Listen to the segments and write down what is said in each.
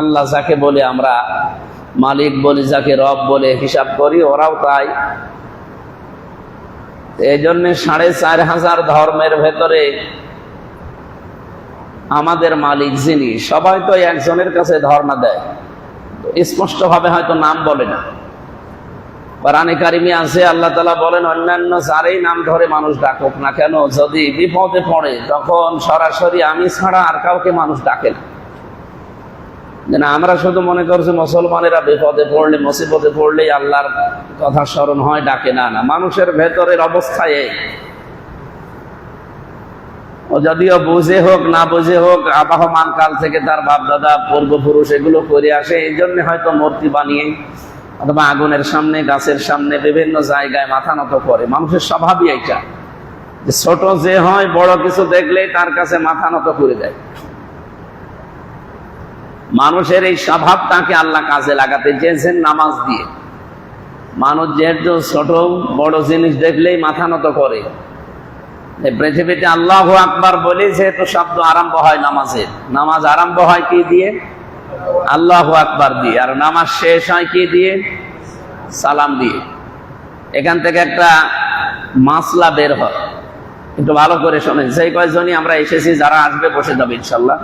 আল্লাহ যাকে বলে আমরা, মালিক বলি, যাকে রব বলে হিসাব করি, ওরাও তাই। এই জন্য সাড়ে চার হাজার ধর্মের ভেতরে আমাদের মালিক যিনি, সবাই তো একজনের কাছে ধর্ণা দেয়। স্পষ্ট ভাবে হয়তো নাম বলে না। কোরআনে কারিমে আছে, আল্লাহ তালা বলেন, অন্যান্য যারই নাম ধরে মানুষ ডাকুক না কেন, যদি বিপদে পড়ে, তখন সরাসরি আমি ছাড়া আর কাউকে মানুষ ডাকে না। যেন আমরা শুধু মনে করছি মুসলমানেরা বিপদে পড়লে, মুসিবতে পড়লেই আল্লাহর কথা স্মরণ হয়, ডাকে। না না, মানুষের ভেতরের অবস্থায়। ও যদিও বুঝে হোক, না বুঝে হোক, আবাহমান কাল থেকে তার বাপ দাদা পূর্বপুরুষ এগুলো করে আসে, এই জন্য হয়তো মূর্তি বানিয়ে অথবা আগুনের সামনে, গাছের সামনে বিভিন্ন জায়গায় মাথা নত করে। মানুষের স্বভাবই এইটা। ছোট যে হয়, বড় কিছু দেখলেই তার কাছে মাথা নত করে দেয়। মানুষের এই স্বভাবটাকে আল্লাহ কাজে লাগাতে চেয়েছেন নামাজ দিয়ে। মানুষ যেহেতু ছোট, বড় জিনিস দেখলেই মাথা নত করে। পৃথিবীতে আল্লাহ আকবার বলে যেহেতু শব্দ আরম্ভ হয় নামাজের। নামাজ আরম্ভ হয় কি দিয়ে? আল্লাহ আকবার দিয়ে। আর নামাজ শেষ হয় কি দিয়ে? সালাম দিয়ে। এখান থেকে একটা মাসলা বের হয়। একটু ভালো করে শোনেন। সেই কয়েকজনই আমরা এসেছি, যারা আসবে বসে যাবে ইনশাল্লাহ।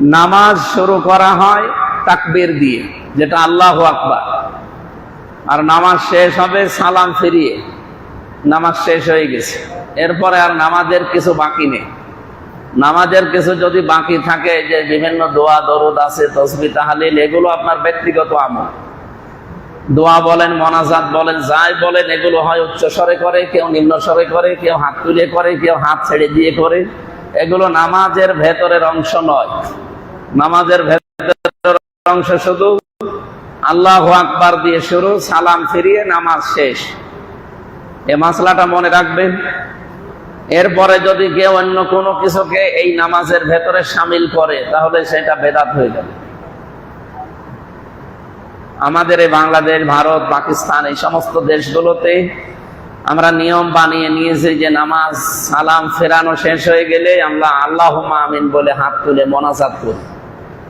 নামাজ শুরু করা হয় তাকবীর দিয়ে, যেটা আল্লাহ আকবার। আর নামাজ শেষ হবে সালাম ফিরিয়ে, নামাজ শেষ হয়ে গেছে। এরপরে আর নামাজের কিছু বাকি নেই। নামাজের কিছু যদি বাকি থাকে, যে বিভিন্ন দোয়া, দরুদ আছে, তসবি, তাহালিল, এগুলো আপনার ব্যক্তিগত আমল। দোয়া বলেন, মনাজাত বলেন, যাই বলেন, এগুলো হয় উচ্চ স্বরে করে, কেউ নিম্ন স্বরে করে, কেউ হাত তুলে করে, কেউ হাত ছেড়ে দিয়ে করে। এগুলো নামাজের ভেতরের অংশ নয়। নামাজের ভেতরের অংশ শুধু আল্লাহ আকবার দিয়ে শুরু, সালাম ফিরিয়ে নামাজ শেষ। এ মাসলাটা মনে রাখবেন, এরপরে যদি কেউ অন্য কোনো কিছুকে এই নামাজের ভেতরে সামিল করে, তাহলে সেটা বেদাত হয়ে যাবে। আমাদের এই বাংলাদেশ, ভারত, পাকিস্তান, এই সমস্ত দেশগুলোতে আমরা নিয়ম বানিয়ে নিয়েছি যে নামাজ, সালাম ফেরানো শেষ হয়ে গেলে আমরা আল্লাহ আমিন বলে হাত তুলে মনাজাত করি।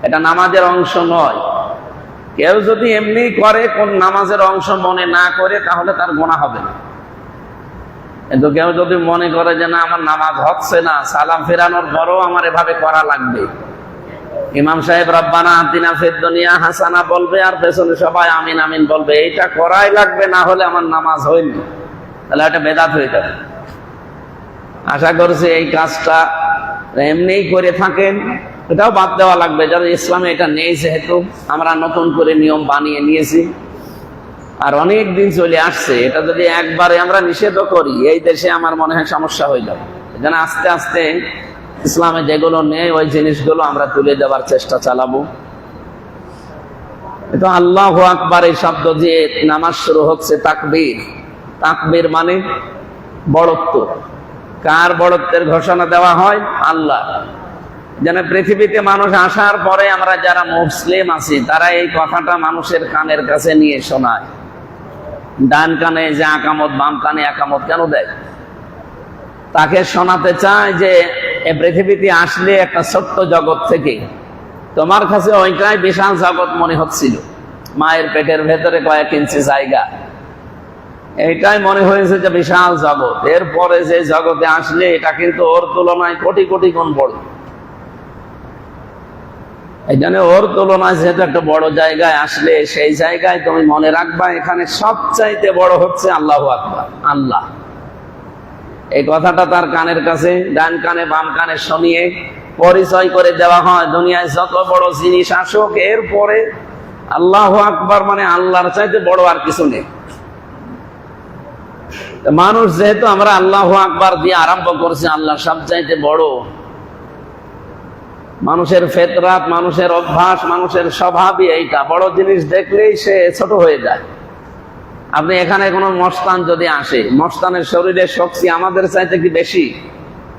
এটা নামাজের অংশ নয়। কেউ যদি এমনি করে, কোন নামাজের অংশ মনে না করে, তাহলে তার গোনা হবে না। কিন্তু কেউ যদি মনে করে যে, না, আমার নামাজ হচ্ছে না, সালাম ফেরানোর পরও আমার এভাবে করা লাগবে। ইমাম সাহেব, রব্বানা আতিনা ফেদ্দনিয়া হাসানা, বলবে, আর পেছনে সবাই আমিন আমিন বলবে। এইটা করাই লাগবে, না হলে আমার নামাজ হয়নি। তাহলে এটা বেদাত হয়ে যাবে। আশা করছি এই কাজটা এমনিই করে থাকেন। এটাও বাদ দেওয়া লাগবে, যারা ইসলামে এটা নেই যেহেতু, আমরা নতুন করে নিয়ম বানিয়ে নিয়েছি। আর অনেক দিন চলে আসছে, এটা যদি একবারে আমরা নিষেধ করি, এই দেশে আমার মনে হয় সমস্যা হয়ে যাবে। যেন আস্তে আস্তে ইসলামে যেগুলো নেই, ওই জিনিসগুলো আমরা তুলে দেওয়ার চেষ্টা চালাবো। এটা আল্লাহ আকবার এই শব্দ দিয়ে নামাজ শুরু হচ্ছে, তাকবীর। তাকবীর মানে বড়ত্ব। কার বড়ত্বের ঘোষণা দেওয়া হয়? আল্লাহ। যেন পৃথিবীতে মানুষ আসার পরে আমরা যারা মুসলিম আছি, তারা এই কথাটা মানুষের কানের কাছে নিয়ে শোনায়। ডান কানে যে আকামত, বাম কানে আকামত কেন দেয়? তাকে শোনাতে চায় যে, এ পৃথিবীতে আসলে একটা ছোট্ট জগৎ থেকে তোমার কাছে ওইটাই বিশাল জগৎ মনে হচ্ছিল। মায়ের পেটের ভেতরে কয়েক ইঞ্চি জায়গা। এইটাই মনে হয়েছে যে বিশাল জগৎ। এরপরে যে জগতে আসলে এটা কিন্তু ওর তুলনায় কোটি কোটি গুণ বড়। জন্য ওর তুলনায় যেহেতু একটা বড় জায়গায় আসলে সেই জায়গায় তুমি মনে রাখবা, এখানে সবচাইতে বড় হচ্ছে আল্লাহ আকবার, আল্লাহ। এই কথাটা তার কানের কাছে, ডান কানে বাম কানে শুনিয়ে পরিচয় করে দেওয়া হয়, দুনিয়ায় যত বড় জিনিস আসুক, এরপরে আল্লাহ আকবার মানে আল্লাহর চাইতে বড় আর কিছু নেই। মানুষ যেহেতু আমরা আল্লাহ আকবার দিয়ে আরম্ভ করছি, আল্লাহ সব চাইতে বড়। মানুষের ফেতরাত, মানুষের অভ্যাস, মানুষের স্বভাবই এইটা। বড় জিনিস দেখলেই সে ছোট হয়ে যায়। আপনি এখানে কোনো মস্তান যদি আসে, মস্তানের শরীরের শক্তি আমাদের চাইতে কি বেশি?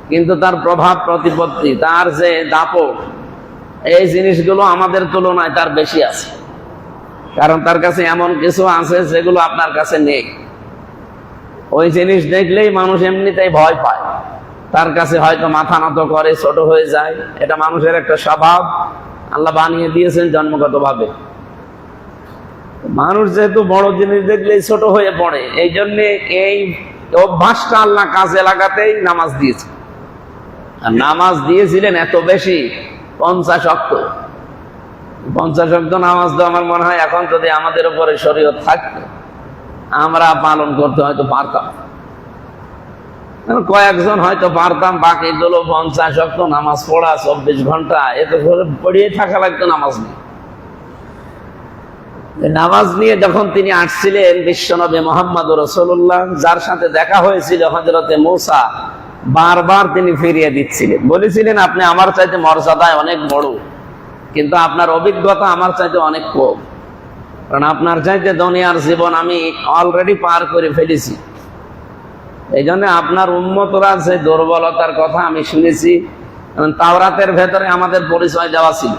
কিন্তু তার প্রভাব প্রতিপত্তি, তার যে দাপট, এই জিনিসগুলো আমাদের তুলনায় তার বেশি আছে। কারণ তার কাছে এমন কিছু আছে যেগুলো আপনার কাছে নেই। ওই জিনিস দেখলেই মানুষ এমনিতেই ভয় পায়। তার কাছে হয়তো মাথা নত করে, ছোট হয়ে যায়। এটা মানুষের একটা স্বভাব। আল্লাহ বানিয়ে দিয়েছেন জন্মগত ভাবে মানুষ যেহেতু বড় জিনিস দেখলেই ছোট হয়ে পড়ে, এই জন্য এই অভ্যাসটা আল্লাহ কাজে লাগাতেই নামাজ দিয়েছে আর নামাজ দিয়েছিলেন এত বেশি, পঞ্চাশ অক্ট পঞ্চাশ অক্ট নামাজ তো আমার মনে হয় এখন যদি আমাদের উপরে শরীয়ত থাকতো, আমরা পালন করতে হয়তো পারতাম। কয়েকজন হয়তো পারতাম বাকিগুলো পঞ্চাশ অক্ট নামাজ পড়া, চব্বিশ ঘণ্টা এত করে পড়িয়ে থাকা লাগতো নামাজ নিয়ে। নামাজ নিয়ে যখন তিনি আসছিলেন বিশ্বনবী মোহাম্মদ রসুল্লাহ, যার সাথে দেখা হয়েছিল হজরতে মৌসা, বারবার তিনি ফিরিয়ে দিচ্ছিলেন। বলেছিলেন, আপনি আমার চাইতে মর্যাদায় অনেক বড়, কিন্তু আপনার অভিজ্ঞতা আমার চাইতে অনেক কম। কারণ আপনার চাইতে দুনিয়ার জীবন আমি অলরেডি পার করে ফেলেছি। এই জন্য আপনার উন্মতরা যে দুর্বলতার কথা আমি শুনেছি তাওরাতের ভেতরে আমাদের পরিচয় দেওয়া ছিল।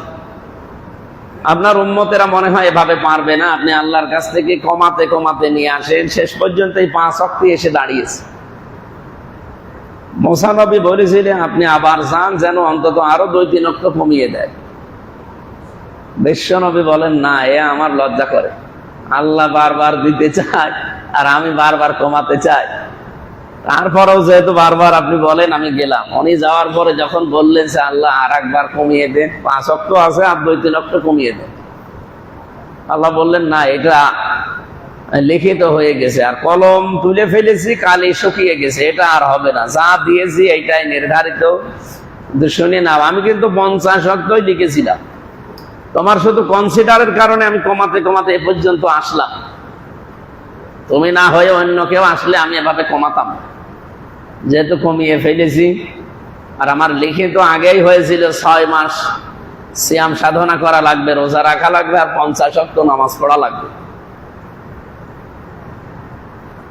আপনার উন্মতেরা মনে হয় এভাবে পারবে না, আপনি আল্লাহর কাছ থেকে কমাতে কমাতে নিয়ে আসেন, শেষ পর্যন্ত এই পাঁচ শক্তি এসে দাঁড়িয়েছে। মোসানবী বলেছিলেন, আপনি আবার যান যেন অন্তত আরও দুই তিন অক্ট কমিয়ে দেয়। বিশ্বনবী বলেন, না, এ আমার লজ্জা করে। আল্লাহ বারবার দিতে চায়, আর আমি বারবার কমাতে চাই। তারপরেও যেহেতু বারবার আপনি বলেন, আমি গেলাম। উনি যাওয়ার পরে যখন বললেন যে, আল্লাহ আর একবার কমিয়ে দেন, পাঁচ অক্ট আছে আর দুই তিন অক্ট কমিয়ে দেন। আল্লাহ বললেন, না, এটা লিখিত হয়ে গেছে। আর কলম তুলে ফেলেছি, কালি শুকিয়ে গেছে। এটা আর হবে না। যা দিয়েছি, এইটাই নির্ধারিত। শুনে নাও, আমি কিন্তু পঞ্চাশ অক্টই লিখেছিলাম। তোমার শুধু কনসিডারের কারণে আমি কমাতে কমাতে এ পর্যন্ত আসলাম। তুমি না হয়ে অন্য কেউ আসলে আমি এভাবে কমাতাম যেহেতু কমিয়ে ফেলেছি, আর আমার লিখিত আগেই হয়েছিল ছয় মাস, সিয়াম সাধনা করা লাগবে, রোজা রাখা লাগবে, আর পঞ্চাশ অক্ট নামাজ পড়া লাগবে।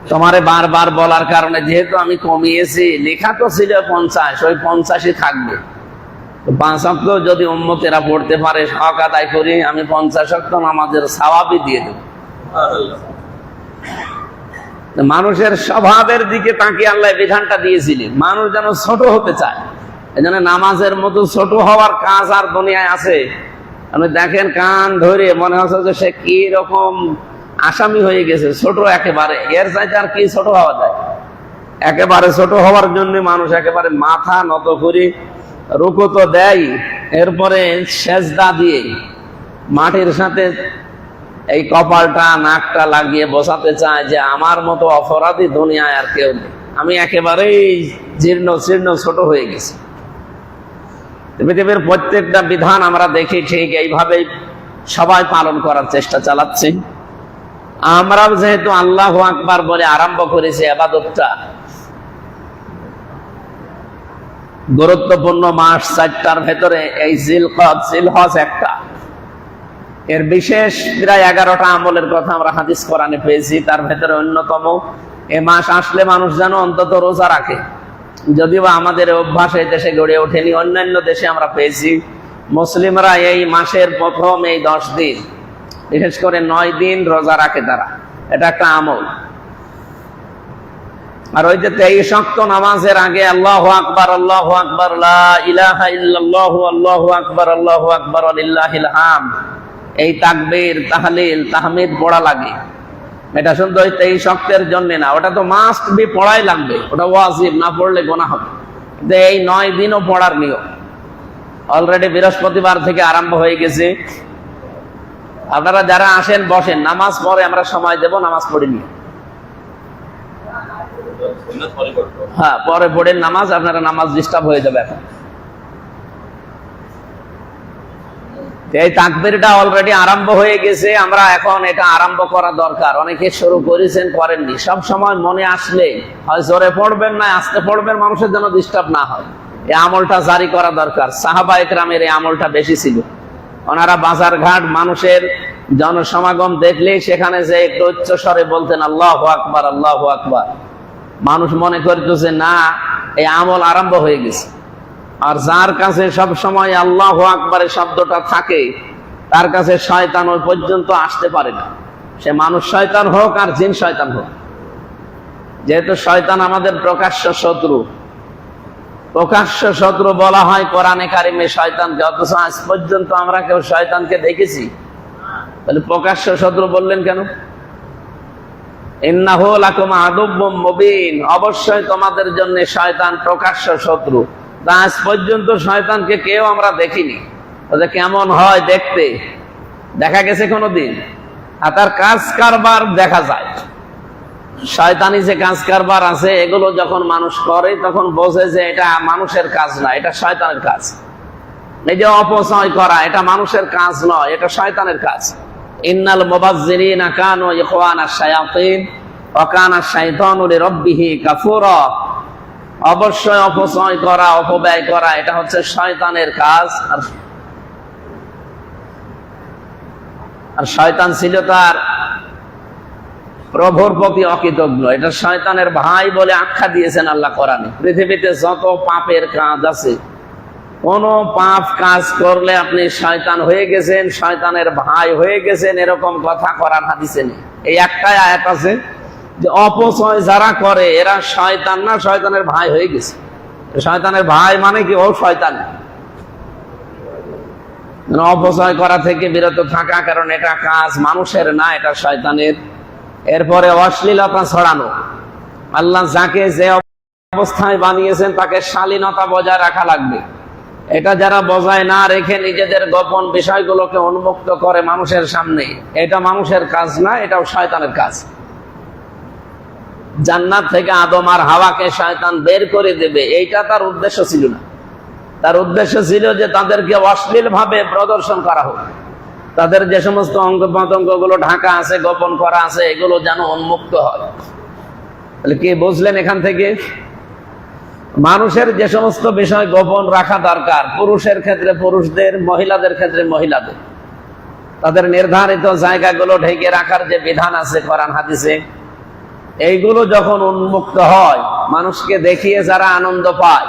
তোমারে বারবার বলার কারণে যেহেতু আমি কমিয়েছি, লেখা তো ছিল পঞ্চাশ, ওই পঞ্চাশই থাকবে। পাঁচ অক্ট যদি উম্মতেরা পড়তে পারে, হক আদায় করি, আমি পঞ্চাশ অক্ট নামাজের সাওয়াবই দিয়ে দেব। মানুষের স্বভাবের দিকে তাকিয়ে আল্লাহ বিধানটা দিয়েছিলেন। মানুষ যেন ছোট হতে চায়। এই জন্য নামাজের মতো ছোট হওয়ার কাজ আর দুনিয়ায় আছে। আপনি দেখেন কান ধরে মনে হচ্ছে যে সে কি রকম আসামি হয়ে গেছে, ছোট একেবারে। এর চাইতে আর কি ছোট হওয়া যায়? একেবারে ছোট হওয়ার জন্য মানুষ একেবারে মাথা নত করে রুকো তো দেয়। এরপরে সেজদা দিয়ে মাটির সাথে এই কপালটা, নাকটা লাগিয়ে বসাতে চায় যে আমার মতো অপরাধী দুনিয়ায় আর কেউ নেই। আমি একেবারেই জীর্ণ, শীর্ণ, ছোট হয়ে গেছি। পৃথিবীর প্রত্যেকটা বিধান আমরা দেখি ঠিক এইভাবেই সবাই পালন করার চেষ্টা চালাচ্ছি। আমরাও যেহেতু আল্লাহ আকবার বলে আরম্ভ করেছি আবাদতটা গুরুত্বপূর্ণ মাস চারটার ভেতরে এই জিলকত জিলহজ একটা। এর বিশেষ প্রায় এগারোটা আমলের কথা আমরা হাদিস কোরআনে পেয়েছি, তার ভেতরে অন্যতম। এ মাস আসলে মানুষ যেন অন্তত রোজা রাখে। যদিও আমাদের অভ্যাস এই দেশে গড়ে ওঠেনি, অন্যান্য দেশে আমরা পেয়েছি। মুসলিমরা এই মাসের প্রথম এই দশ দিন, বিশেষ করে নয় দিন রোজা রাখে তারা। এটা একটা আমল। আর ওই যে তেইশ অক্ত নামাজের আগে আল্লাহ আকবর আল্লাহ আকবর ইলাহা ইল্লাল্লাহ, আল্লাহ আকবর আল্লাহ আকবর, আলিল্লাহিল হাম এই তাকবীর, তাহলিল, তাহমিদ পড়া লাগে। এটা শুধু ওই তেইশ অক্তের জন্য না, ওটা তো মাস্ট বি পড়াই লাগবে। ওটা ওয়াজিব, না পড়লে গোনা হবে। এই নয় দিনও পড়ার নিয়ম। অলরেডি বৃহস্পতিবার থেকে আরম্ভ হয়ে গেছে। আপনারা যারা আসেন, বসেন। নামাজ পড়ে আমরা সময় দেব, নামাজ পড়ে নিয়ে হ্যাঁ পরে পড়েন। নামাজ আপনারা নামাজ ডিস্টার্ব হয়ে যাবে এখন। এই তাকবিরটা অলরেডি আরম্ভ হয়ে গেছে, আমরা এখন এটা আরম্ভ করা দরকার। অনেকে শুরু করেছেন, করেননি। সব সময় মনে আসলে, হয় জোরে পড়বেন না, আসতে পড়বেন, মানুষের জন্য ডিস্টার্ব না হয়। এই আমলটা জারি করা দরকার। সাহাবা একরামের এই আমলটা বেশি ছিল। ওনারা বাজার ঘাট মানুষের জনসমাগম দেখলে সেখানে যে একটু উচ্চ স্বরে বলতেন, আল্লাহ আকবার আল্লাহ আকবার। মানুষ মনে করতো যে, না, এই আমল আরম্ভ হয়ে গেছে। আর যার কাছে সব সময় আল্লাহ আকবরের শব্দটা থাকে, তার কাছে শয়তান ওই পর্যন্ত আসতে পারে না। সে মানুষ শয়তান হোক আর জিন শয়তান হোক। যেহেতু শয়তান আমাদের প্রকাশ্য শত্রু প্রকাশ্য শত্রু বলা হয় কোরআনে কারিমে শয়তানকে, অথচ আজ পর্যন্ত আমরা কেউ শয়তানকে দেখেছি। তাহলে প্রকাশ্য শত্রু বললেন কেন? ইন্নাহু লাকুম আদুব্বুম মুবিন। অবশ্যই তোমাদের জন্য শয়তান প্রকাশ্য শত্রু। আজ পর্যন্ত শয়তানকে কেউ আমরা দেখিনি। ওদের কেমন হয় দেখতে। দেখা গেছে কোনোদিন। আর তার কাজ কারবার দেখা যায়। শয়তানি যে কাজ কারবার আছে, এগুলো যখন মানুষ করে, তখন বোঝে যে এটা মানুষের কাজ না, এটা শয়তানের কাজ। এই যে অপচয় করা, এটা মানুষের কাজ নয়, এটা শয়তানের কাজ। ইন্নাল মুবাজ্জিরিনা কানু ইখওয়ানা শায়াতিন, ওয়া কানা শাইতানু লিরাব্বিহি কাফুরা। অবশ্যই অপচয় করা, অপব্যয় করা, এটা হচ্ছে শয়তানের কাজ। আর আর শয়তান ছিল তার প্রভুর প্রতি অকৃতজ্ঞ। এটা শয়তানের ভাই বলে আখ্যা দিয়েছেন আল্লাহ কোরআনে। পৃথিবীতে যত পাপের কাজ আছে, কোন পাপ কাজ করলে আপনি শয়তান হয়ে গেছেন, শয়তানের ভাই হয়ে গেছেন, এরকম কথা করার হাদিসে নেই। এই একটাই আয়াত আছে যে অপচয় যারা করে, এরা শয়তান না, শয়তানের ভাই হয়ে গেছে। শয়তানের ভাই মানে কি? ও শয়তান। মানে অপচয় করা থেকে বিরত থাকা, কারণ এটা কাজ মানুষের না, এটা শয়তানের। এরপরে অশ্লীলতা ছড়ানো। আল্লাহ যাকে যে অবস্থায় বানিয়েছেন, তাকে শালীনতা বজায় রাখা লাগবে। এটা যারা বজায় না রেখে নিজেদের গোপন বিষয়গুলোকে উন্মুক্ত করে মানুষের সামনে, এটা মানুষের কাজ না, এটাও শয়তানের কাজ। জান্নাত থেকে আদম আর হাওয়াকে শয়তান বের করে দেবে, এইটা তার উদ্দেশ্য ছিল না। তার উদ্দেশ্য ছিল যে তাদেরকে অশ্লীল ভাবে প্রদর্শন করা হোক। তাদের যে সমস্ত অঙ্গ পতঙ্গগুলো ঢাকা আছে, গোপন করা আছে, এগুলো যেন উন্মুক্ত হয়। তাহলে কে বুঝলেন এখান থেকে? মানুষের যে সমস্ত বিষয় গোপন রাখা দরকার, পুরুষের ক্ষেত্রে পুরুষদের, মহিলাদের ক্ষেত্রে মহিলাদের। তাদের নির্ধারিত জায়গাগুলো ঢেকে রাখার যে বিধান আছে কোরআন হাদিসে এইগুলো যখন উন্মুক্ত হয়, মানুষকে দেখিয়ে যারা আনন্দ পায়,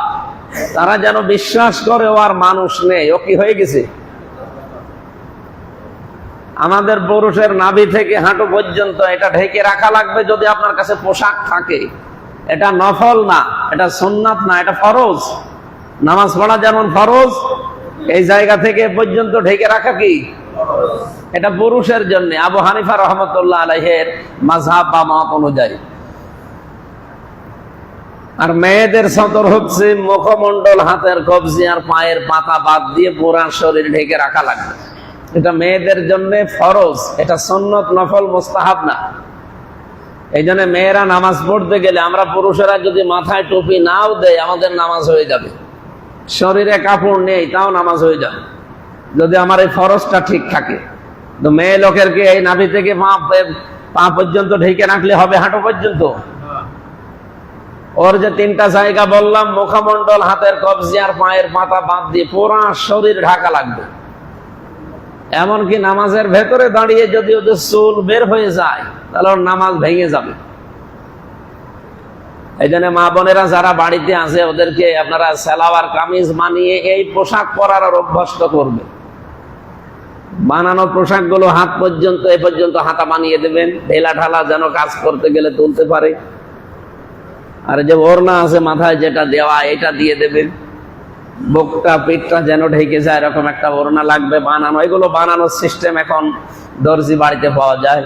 তারা যেন বিশ্বাস করে ও আর মানুষ নেই। ও কি হয়ে গেছে? আমাদের পুরুষের নাভি থেকে হাঁটু পর্যন্ত এটা ঢেকে রাখা লাগবে যদি আপনার কাছে পোশাক থাকে। এটা নফল না, এটা সোননাথ না, এটা ফরজ। নামাজ পড়া যেমন ফরজ, এই জায়গা থেকে পর্যন্ত ঢেকে রাখা কি? এটা পুরুষের জন্য। আবু হানিফা রহমতুল্লাহ আলহের মাঝহাব বা মত অনুযায়ী। আর মেয়েদের সতর হচ্ছে মুখমন্ডল হাতের কবজি আর পায়ের পাতা বাদ দিয়ে পুরা শরীর ঢেকে রাখা লাগবে। এটা মেয়েদের জন্য ফরজ, এটা সন্নত, নফল, মোস্তাহাব না। এই জন্য মেয়েরা নামাজ পড়তে গেলে আমরা পুরুষেরা যদি মাথায় টুপি নাও দেয় আমাদের নামাজ হয়ে যাবে। শরীরে কাপড় নেই, তাও নামাজ হয়ে যাবে। যদি আমার এই ফরজটা ঠিক থাকে। তো মেয়ে লোকের কি এই নাভি থেকে পা পর্যন্ত ঢেকে রাখলে হবে হাঁটু পর্যন্ত? ওর যে তিনটা জায়গা বললাম মুখমন্ডল হাতের কবজি আর পায়ের পাতা বাদ দিয়ে পুরা শরীর ঢাকা লাগবে। এমনকি নামাজের ভেতরে দাঁড়িয়ে যদি ওদের চুল বের হয়ে যায়, তাহলে ওর নামাজ ভেঙে যাবে। এই জন্য মা বোনেরা যারা বাড়িতে আছে, ওদেরকে আপনারা সেলাওয়ার কামিজ মানিয়ে এই পোশাক পরার অভ্যস্ত করবে। বানানো পোশাকগুলো হাত পর্যন্ত, এ পর্যন্ত হাতা বানিয়ে দেবেন। ঢেলা ঢালা যেন কাজ করতে গেলে তুলতে পারে। আর যে ওড়না আছে মাথায় যেটা দেওয়া, এটা দিয়ে দেবেন। বুকটা, পিঠটা যেন ঢেকে যায়, এরকম একটা ওড়না লাগবে বানানো। এগুলো বানানোর সিস্টেম এখন দর্জি বাড়িতে পাওয়া যায়।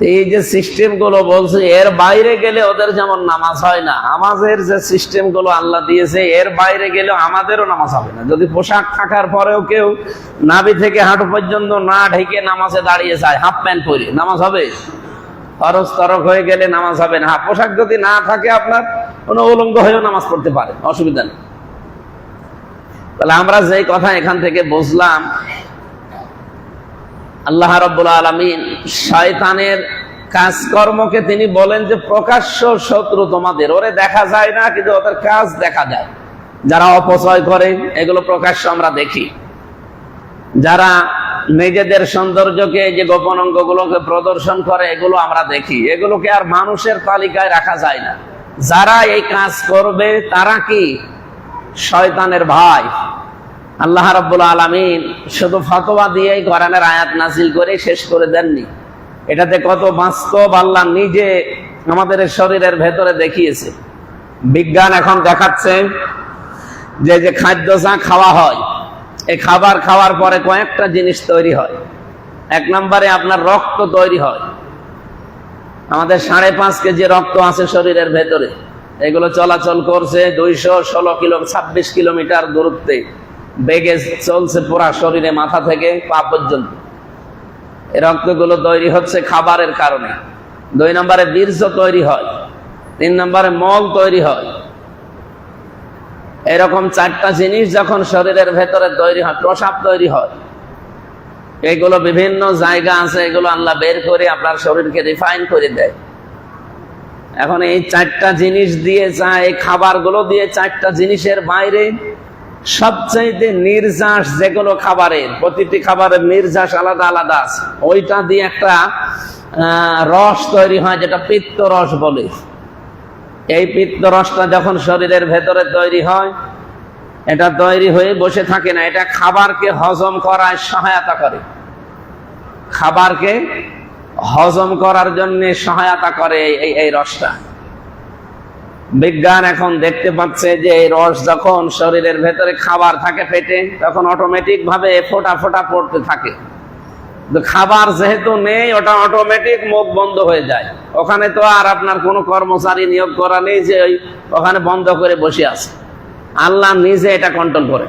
এই যে সিস্টেমগুলো বলছে এর বাইরে গেলে ওদের যেমন নামাজ হয় না আমাদের যে সিস্টেমগুলো আল্লাহ দিয়েছে এর বাইরে গেলে আমাদেরও নামাজ হবে না। যদি পোশাক থাকার পরেও কেউ নাবি থেকে হাঁটু পর্যন্ত না ঢেকে নামাজে দাঁড়িয়ে যায় হাফ প্যান্ট পরে নামাজ হবে? খরচ তরক হয়ে গেলে নামাজ হবে না। হ্যাঁ, পোশাক যদি না থাকে আপনার কোনো উলঙ্গ হয়েও নামাজ পড়তে পারে অসুবিধা নেই। তাহলে আমরা যে কথা এখান থেকে বুঝলাম আল্লাহ রব্বুল আলমিন শয়তানের কাজকর্মকে তিনি বলেন যে, প্রকাশ্য শত্রু তোমাদের। ওরে দেখা যায় না কিন্তু ওদের কাজ দেখা যায়। যারা অপচয় করে, এগুলো প্রকাশ্য আমরা দেখি। যারা নিজেদের সৌন্দর্যকে যে গোপন অঙ্গগুলোকে প্রদর্শন করে, এগুলো আমরা দেখি। এগুলোকে আর মানুষের তালিকায় রাখা যায় না। যারা এই কাজ করবে, তারা কি? শয়তানের ভাই। আল্লাহ রাব্বুল আলমিন শুধু ফতোয়া দিয়েই কোরআনের আয়াত নাজিল করে শেষ করে দেননি। এটাতে কত বাস্তব আল্লাহ নিজে আমাদের শরীরের ভেতরে দেখিয়েছে। বিজ্ঞান এখন দেখাচ্ছে যে যে খাদ্য যা খাওয়া হয়, এই খাবার খাওয়ার পরে কয়েকটা জিনিস তৈরি হয়। এক নম্বরে আপনার রক্ত তৈরি হয়। আমাদের সাড়ে পাঁচ কেজি রক্ত আছে শরীরের ভেতরে। এগুলো চলাচল করছে দুইশো ষোলো কিলো, ছাব্বিশ কিলোমিটার দূরত্বে। বেগে চলছে পুরা শরীরে মাথা থেকে পা পর্যন্ত। রক্তগুলো তৈরি হচ্ছে খাবারের কারণে। দুই নম্বরে বীর্য তৈরি হয়, তিন নম্বরে মল তৈরি হয়। এরকম চারটা জিনিস যখন শরীরের ভেতরে তৈরি হয়, প্রসাব তৈরি হয়, এগুলো বিভিন্ন জায়গা আছে, এগুলো আল্লাহ বের করে আপনার শরীরকে রিফাইন করে দেয়। এখন এই চারটা জিনিস দিয়ে যা এই খাবারগুলো দিয়ে চারটা জিনিসের বাইরে সবচাইতে নির্যাস যেগুলো খাবারের প্রতিটি খাবারের নির্যাস আলাদা আলাদা আছে। ওইটা দিয়ে একটা রস তৈরি হয় যেটা পিত্ত রস বলে। এই পিত্ত রসটা যখন শরীরের ভেতরে তৈরি হয়, এটা তৈরি হয়ে বসে থাকে না। এটা খাবারকে হজম করায় সহায়তা করে। খাবারকে হজম করার জন্য সহায়তা করে এই- এই রসটা। বিজ্ঞান এখন দেখতে পাচ্ছে যে এই রস যখন শরীরের ভেতরে খাবার থাকে পেটে, তখন অটোমেটিক ভাবে ফোটা ফোটা পড়তে থাকে। খাবার যেহেতু নেই, ওটা অটোমেটিক মুখ বন্ধ হয়ে যায়। ওখানে তো আর আপনার কোনো কর্মচারী নিয়োগ করা নেই যে ওই ওখানে বন্ধ করে বসে আছে। আল্লাহ নিজে এটা কন্ট্রোল করে।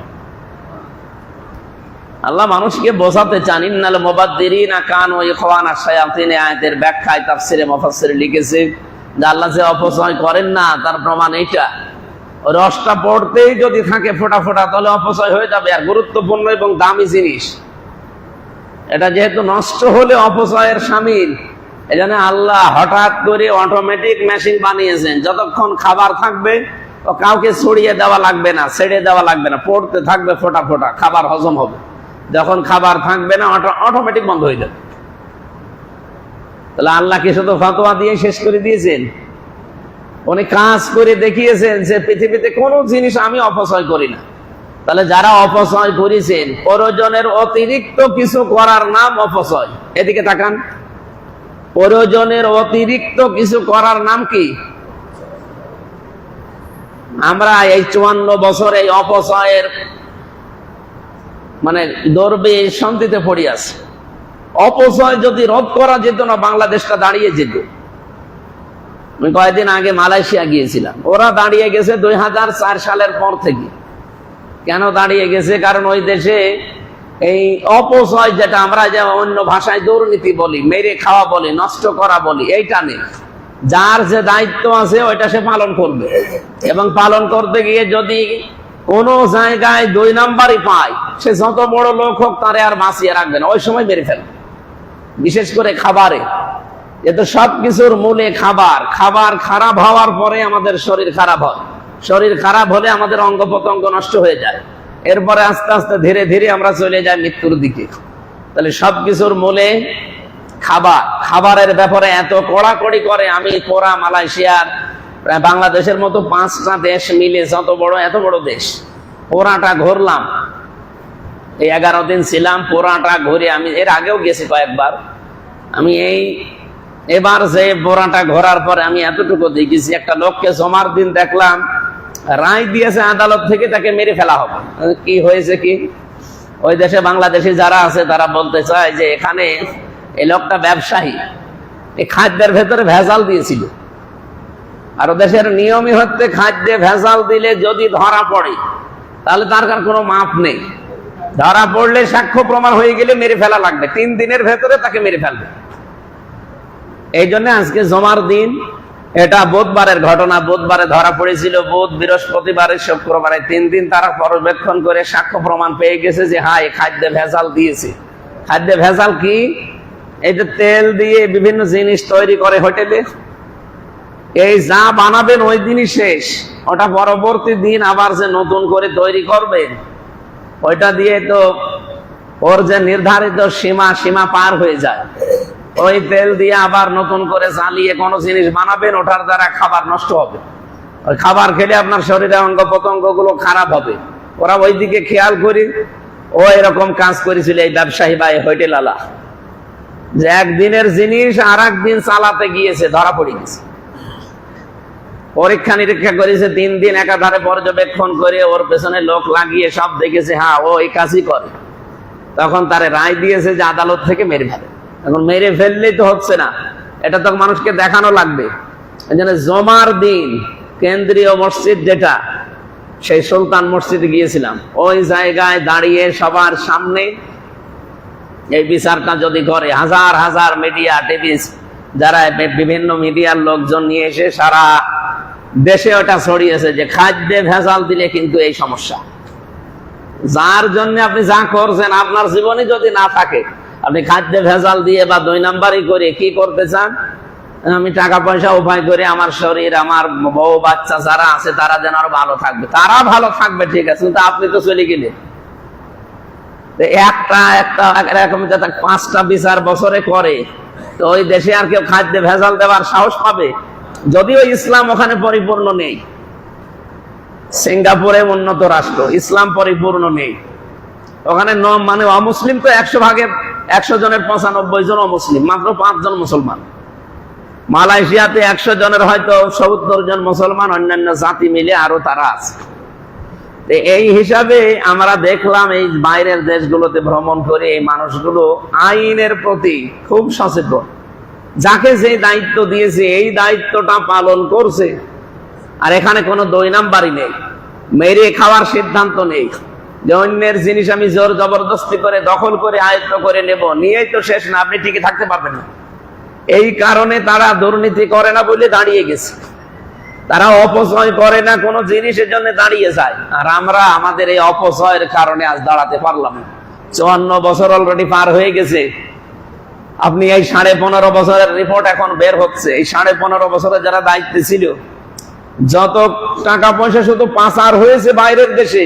আল্লাহ মানুষকে বোঝাতে চান, ইন্নাল মুবাদ্দিরিনা কান ও ইখওয়ানা শায়াতিন আয়াতের ব্যাখ্যায় তাফসিরে মুফাসসিরে লিখেছে যে আল্লাহ যে অপচয় করেন না, তার প্রমাণ এইটা। রসটা পড়তেই যদি থাকে ফোটা ফোটা, তাহলে অপচয় হয়ে যাবে। আর গুরুত্বপূর্ণ এবং দামি জিনিস, এটা যেহেতু নষ্ট হলে অপচয়ের সামিল। এই জন্য আল্লাহ হঠাৎ করে অটোমেটিক মেশিন বানিয়েছেন। যতক্ষণ খাবার থাকবে ও কাউকে ছড়িয়ে দেওয়া লাগবে না, ছেড়ে দেওয়া লাগবে না। পড়তে থাকবে ফোটা ফোটা, খাবার হজম হবে। যখন খাবার থাকবে না অটোমেটিক বন্ধ হয়ে যাবে। তাহলে আল্লাহ কি শুধু ফতোয়া দিয়ে শেষ করে দিয়েছেন। উনি কাজ করে দেখিয়েছেন যে পৃথিবীতে কোনো জিনিস আমি অপচয় করি না। তাহলে যারা অপচয় করেছেন প্রয়োজনের অতিরিক্ত কিছু করার নাম অপচয়। এদিকে তাকান। প্রয়োজনের অতিরিক্ত কিছু করার নাম কি? আমরা এই চুয়ান্ন বছর এই অপচয়ের মানে দৌড়বে শান্তিতে পড়ে আছে। অপচয় যদি রোধ করা যেত না, বাংলাদেশটা দাঁড়িয়ে যেত। আমি কয়েকদিন আগে মালয়েশিয়া গিয়েছিলাম। ওরা দাঁড়িয়ে গেছে দুই হাজার চার সালের পর থেকে। কেন দাঁড়িয়ে গেছে? কারণ ওই দেশে এই অপচয় যেটা আমরা যে অন্য ভাষায় দুর্নীতি বলি, মেরে খাওয়া বলি, নষ্ট করা বলি, এইটা নেই। যার যে দায়িত্ব আছে, ওইটা সে পালন করবে। এবং পালন করতে গিয়ে যদি কোন জায়গায় দুই নাম্বারই পায়, সে যত বড় লোক হোক, তারে আর বাঁচিয়ে রাখবে না। ওই সময় মেরে ফেলবে। বিশেষ করে খাবারে। এ তো সবকিছুর মূলে খাবার। খাবার খারাপ হওয়ার পরে আমাদের শরীর খারাপ হয়। শরীর খারাপ হলে আমাদের অঙ্গ প্রত্যঙ্গ নষ্ট হয়ে যায়। এরপরে আস্তে আস্তে ধীরে ধীরে আমরা চলে যাই মৃত্যুর দিকে। তাহলে সবকিছুর মূলে খাবার। খাবারের ব্যাপারে এত কড়াকড়ি করে আমি পোড়া মালয়েশিয়ার, প্রায় বাংলাদেশের মতো পাঁচটা দেশ মিলে যত বড়, এত বড় দেশ। পোড়াটা ঘুরলাম। এই এগারো দিন ছিলাম পোড়াটা ঘুরে আমি, এর আগেও গেছি কয়েকবার। আমি এই, এবার যে বোরাটা ঘোরার পরে আমি এতটুকু দেখেছি, একটা লোককে জমার দিন দেখলাম, রায় দিয়েছে আদালত থেকে তাকে মেরে ফেলা হবে। কি হয়েছে কি? ওই দেশে বাংলাদেশে যারা আছে, তারা বলতে চায় যে এখানে এই লোকটা ব্যবসায়ী। এই খাদ্যের ভেতরে ভেজাল দিয়েছিল। আর দেশের নিয়মই হচ্ছে খাদ্যে ভেজাল দিলে যদি ধরা পড়ে, তাহলে তার কোনো মাপ নেই। ধরা পড়লে সাক্ষ্য প্রমাণ হয়ে গেলে মেরে ফেলা লাগবে। তিন দিনের ভেতরে তাকে মেরে ফেলবে। এই জন্য আজকে জমার দিন, এটা বুধবারের ঘটনা, বুধবারে ধরা পড়েছিল, বুধ বৃহস্পতিবারে, শুক্রবারে তিন দিন তারা পর্যবেক্ষণ করে সাক্ষ্য প্রমাণ পেয়ে গেছে যে হ্যাঁ খাদ্যে ভেজাল দিয়েছে। খাদ্যে ভেজাল কি? এই যে তেল দিয়ে বিভিন্ন জিনিস তৈরি করে হোটেলে। এই যা বানাবেন ওই দিনই শেষ। ওটা পরবর্তী দিন আবার যে নতুন করে তৈরি করবেন ওইটা দিয়ে তো ওর যে নির্ধারিত সীমা সীমা পার হয়ে যায়। ওই তেল দিয়ে আবার নতুন করে জ্বালিয়ে কোনো জিনিস বানাবেন, ওটার দ্বারা খাবার নষ্ট হবে। ওই খাবার খেলে আপনার শরীরে অঙ্গ প্রত্যঙ্গগুলো খারাপ হবে। ওরা ওই দিকে খেয়াল করি, ও এরকম কাজ করেছিল এই ব্যবসায়ী বা এই হোটেল আলা। যে একদিনের জিনিস আর একদিন চালাতে গিয়েছে, ধরা পড়ে গেছে। পরীক্ষা নিরীক্ষা করেছে তিন দিন একাধারে পর্যবেক্ষণ করে ওর পেছনে লোক লাগিয়ে সব দেখেছে হ্যাঁ ও এই কাজই করে। তখন তারে রায় দিয়েছে যে আদালত থেকে মেরে ফেলে। এখন মেরে ফেললেই তো হচ্ছে না। এটা তো মানুষকে দেখানো লাগবে। জমার দিন কেন্দ্রীয় মসজিদ যেটা, সেই সুলতান মসজিদে গিয়েছিলাম। ওই জায়গায় দাঁড়িয়ে সবার সামনে এই বিচারটা যদি করে, হাজার হাজার মিডিয়া টিভি যারা বিভিন্ন মিডিয়ার লোকজন নিয়ে এসে সারা দেশে ওটা ছড়িয়েছে যে খাদ্যে ভেজাল দিলে কিন্তু এই সমস্যা। যার জন্য আপনি যা করছেন, আপনার জীবনে যদি না থাকে, আপনি খাদ্যে ভেজাল দিয়ে বা দুই নাম্বারই করে কি করতে চান? আমি টাকা পয়সা উপায় করে আমার শরীর, আমার বউ, বাচ্চা যারা আছে, তারা যেন আরও ভালো থাকবে। তারা ভালো থাকবে, ঠিক আছে, কিন্তু আপনি তো চলে গেলেন। তো একটা একটা এরকম পাঁচটা বিচার বছরে করে, তো ওই দেশে আর কেউ খাদ্যে ভেজাল দেওয়ার সাহস পাবে? যদিও ইসলাম ওখানে পরিপূর্ণ নেই, সিঙ্গাপুরে উন্নত রাষ্ট্র, ইসলাম পরিপূর্ণ নেই। ওখানে ন মানে অমুসলিম তো একশো ভাগের একশো জনের পঁচানব্বই জন অমুসলিম, মাত্র পাঁচজন মুসলমান। মালয়েশিয়াতে একশো জনের হয়তো সত্তর জন মুসলমান, অন্যান্য জাতি মিলে আরও তারা আছে। এই হিসাবে আমরা দেখলাম এই বাইরের দেশগুলোতে ভ্রমণ করে এই মানুষগুলো আইনের প্রতি খুব সচেতন। যাকে যে দায়িত্ব দিয়েছে, এই দায়িত্বটা পালন করছে। আর এখানে কোনো দুই নাম্বারই নেই। মেরে খাওয়ার সিদ্ধান্ত নেই। যে অন্যের জিনিস আমি জোর জবরদস্তি করে দখল করে আয়ত্ত করে নেব, নিয়েই তো শেষ না, আপনি টিকে থাকতে পারবেন না। এই কারণে তারা দুর্নীতি করে না বলে দাঁড়িয়ে গেছে। তারা অপচয় করে না কোনো জিনিসের জন্য দাঁড়িয়ে যায়। আর আমরা আমাদের এই অপচয়ের কারণে আজ দাঁড়াতে পারলাম চুয়ান্ন বছর অলরেডি পার হয়ে গেছে। আপনি এই সাড়ে পনেরো বছরের রিপোর্ট এখন বের হচ্ছে। এই সাড়ে পনেরো বছরের যারা দায়িত্বে ছিল, যত টাকা পয়সা শুধু পাচার হয়েছে বাইরের দেশে